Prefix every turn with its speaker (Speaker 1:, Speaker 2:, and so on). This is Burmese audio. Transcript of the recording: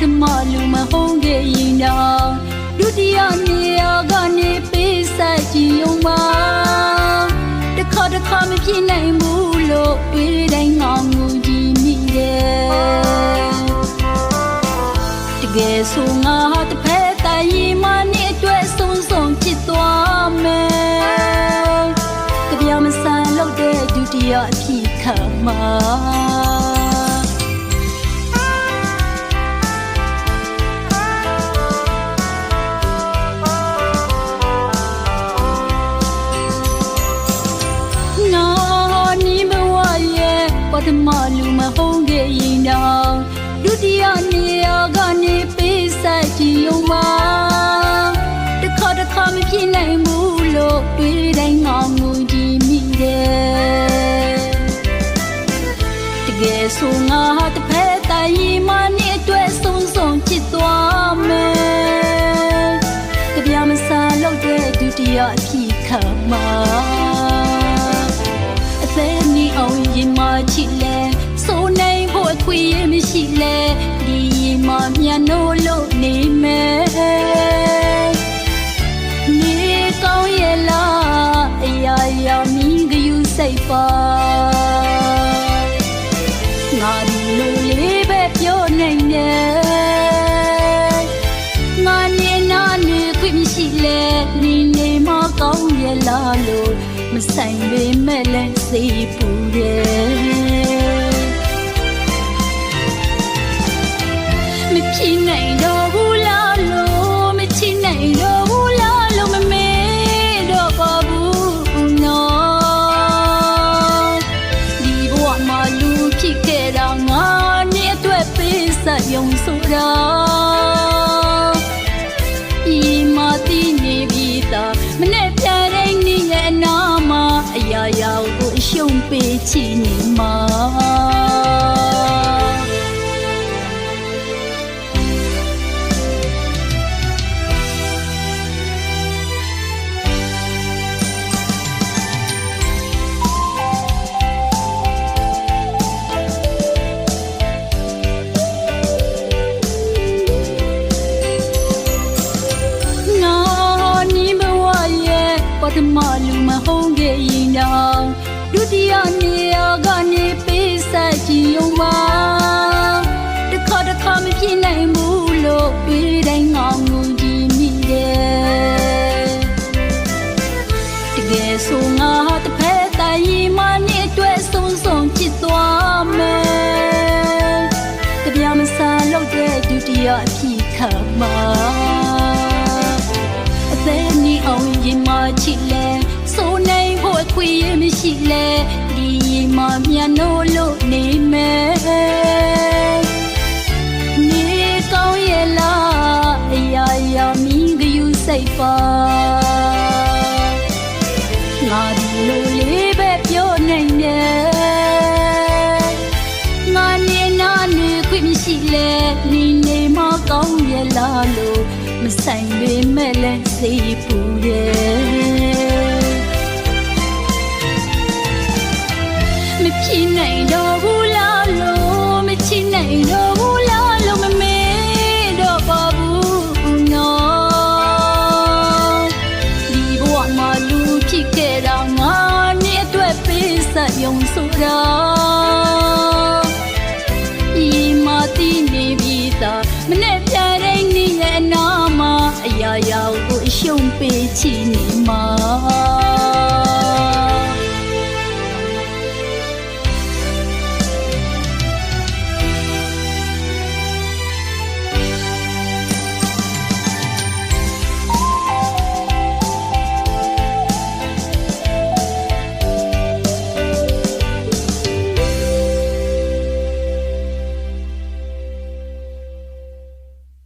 Speaker 1: သမားလူမဟုတ်ခဲ့ရင်တော့ဒုတိယနေရာကနေပေးဆက်ကြည့်ုံပါတစ်ခါတစ်ခါမပြေနိုင်ဘူးလို့တွေ့တိုင်းငောင်းငူကြည့်မိတယ်တကယ်ဆိုငါဟာတစ်ဖက်တည်းမှနေအတွက်ဆုံးဆုံးဖြစ်သွားမယ်ကြပြမဆန်လို့တဲ့ဒုတိယအဖြစ်ခံမှာ ရဲ့ပထမလူမဟုတ်ခဲ့ရင်တော့ဒုတိယနေရာကနေပေးဆက်ကြည့်ုံပါတစ်ခါတစ်ခါမဖြစ်နိုင်ဘူးလို့တွေးတိုင်းငါငူ ငါဒီလိုလေးပဲပြောနိုင်တယ်ငါနေနာနေခွင့်မရှိလဲနေနေမကောင်းရဲ့လားလို့မဆိုင်ပေမဲ့လည်းစိတ်ပူတယ်မဖြစ်နိုင်တော့ ရဲ့အနာမှာအရာရာကိုအရှုံးပေးချင်နေမှာ ရဲ့ပထမလူမဟုတ်ခဲ့ရင်တော့ဒုတိယနေရာကနေပေးဆက်ကြည့်ုံပါတစ်ခါတစ်ခါမဖြစ်နိုင်ဘူးလို့ပြီးတိုင်းငေါငူကြည့်မိတယ်တကယ်ဆိုငါတစ်ဖက်တည်းရီမနဲ့အတွက်ဆုံးဆုံးချစ်သွားမယ်ကြပြမစားလို့တဲ့ဒုတိယအဖြစ်ခံမှာအသက်နီအော င်ရင်မချစ်လဲစိုးနိုင်ဖို့အခွင့်အရေးမရှိလဲဒီရင်မမြန်လို့လို့နေမယ်နေကောင်းရဲ့လားအရာရာမင်းကယူစိတ်ပါ မဆိုင်ပေမဲ့လည်းစိတ်ပူတယ်မဖြစ်နိုင်တော့ဘူးလားလို့မချစ်နိုင်တော့ဘူးလားလို့မမေ့တော့ပါဘူးနော်ဒီဘဝမှာလူဖြစ်ခဲ့တာငါနဲ့အတွက်ပေးဆက်ယုံဆိုတာဒီမှာတည်နေပြီ သားမနဲ့ပြတဲ့နေ့